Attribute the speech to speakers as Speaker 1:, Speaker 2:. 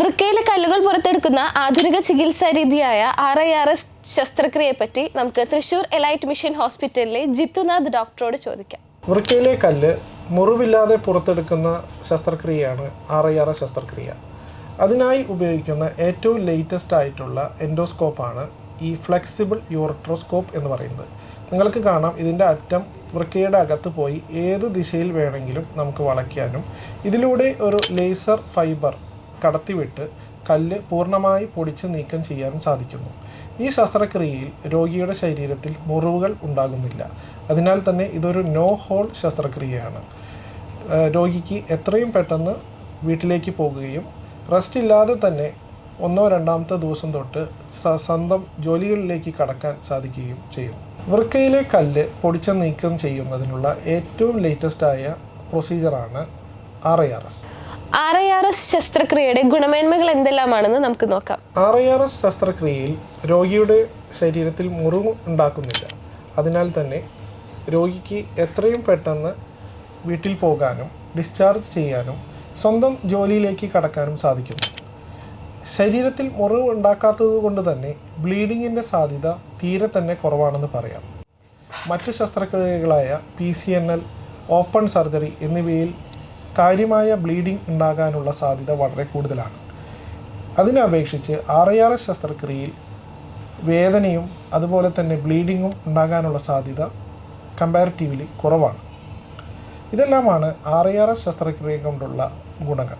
Speaker 1: വൃക്കയിലെ കല്ലുകൾ പുറത്തെടുക്കുന്ന ആധുനിക ചികിത്സാ രീതിയായ ആർ ഐ ആർ എസ് ശസ്ത്രക്രിയയെ പറ്റി നമുക്ക് തൃശൂർ എലൈറ്റ് മിഷൻ ഹോസ്പിറ്റലിലെ ജിത്തുനാഥ് ഡോക്ടറോട് ചോദിക്കാം.
Speaker 2: വൃക്കയിലെ കല്ല് മുറിവില്ലാതെ പുറത്തെടുക്കുന്ന ശസ്ത്രക്രിയയാണ് ആർ ഐ ആർ എസ് ശസ്ത്രക്രിയ. അതിനായി ഉപയോഗിക്കുന്ന ഏറ്റവും ലേറ്റസ്റ്റ് ആയിട്ടുള്ള എൻഡോസ്കോപ്പാണ് ഈ ഫ്ലെക്സിബിൾ യൂറട്രോസ്കോപ്പ് എന്ന് പറയുന്നത്. നിങ്ങൾക്ക് കാണാം ഇതിന്റെ അറ്റം വൃക്കയുടെ അകത്ത് പോയി ഏത് ദിശയിൽ വേണമെങ്കിലും നമുക്ക് വളയ്ക്കാനും. ഇതിലൂടെ ഒരു ലേസർ ഫൈബർ കടത്തിവിട്ട് കല്ല് പൂർണമായി പൊടിച്ച് നീക്കം ചെയ്യാനും സാധിക്കുന്നു. ഈ ശസ്ത്രക്രിയയിൽ രോഗിയുടെ ശരീരത്തിൽ മുറിവുകൾ ഉണ്ടാകുന്നില്ല. അതിനാൽ തന്നെ ഇതൊരു നോ ഹോൾ ശസ്ത്രക്രിയയാണ്. രോഗിക്ക് എത്രയും പെട്ടെന്ന് വീട്ടിലേക്ക് പോകുകയും റെസ്റ്റ് ഇല്ലാതെ തന്നെ ഒന്നോ രണ്ടാമത്തെ ദിവസം തൊട്ട് സ്വന്തം ജോലികളിലേക്ക് കടക്കാൻ സാധിക്കുകയും ചെയ്യും വൃക്കയിലെ കല്ല് പൊടിച്ച നീക്കം ചെയ്യുന്നതിനുള്ള ഏറ്റവും ലേറ്റസ്റ്റ് ആയ R I R S
Speaker 1: R I R S ശസ്ത്രക്രിയയുടെ ഗുണമേന്മകൾ എന്തെല്ലാമാണെന്ന് നമുക്ക് നോക്കാം.
Speaker 2: ആർ ഐ ആർ എസ് ശസ്ത്രക്രിയയിൽ രോഗിയുടെ ശരീരത്തിൽ മുറിവ് ഉണ്ടാക്കുന്നില്ല. അതിനാൽ തന്നെ രോഗിക്ക് എത്രയും പെട്ടെന്ന് വീട്ടിൽ പോകാനും ഡിസ്ചാർജ് ചെയ്യാനും സ്വന്തം ജോലിയിലേക്ക് കടക്കാനും സാധിക്കുന്നു ശരീരത്തിൽ മുറിവ് ഉണ്ടാക്കാത്തത് കൊണ്ട് തന്നെ ബ്ലീഡിങ്ങിന്റെ സാധ്യത തീരെ തന്നെ കുറവാണെന്ന് പറയാം. മറ്റ് ശസ്ത്രക്രിയകളായ P C N L open surgery എന്നിവയിൽ കാര്യമായ ബ്ലീഡിംഗ് ഉണ്ടാകാനുള്ള സാധ്യത വളരെ കൂടുതലാണ്. അതിനെ അപേക്ഷിച്ച് ആർ ഐ ആർ എസ് ശസ്ത്രക്രിയയിൽ വേദനയും അതുപോലെ തന്നെ ബ്ലീഡിങ്ങും ഉണ്ടാകാനുള്ള സാധ്യത കമ്പാരിറ്റീവ്ലി കുറവാണ്. ഇതെല്ലാമാണ് ആർ ഐ ആർ എസ് ശസ്ത്രക്രിയ കൊണ്ടുള്ള ഗുണങ്ങൾ.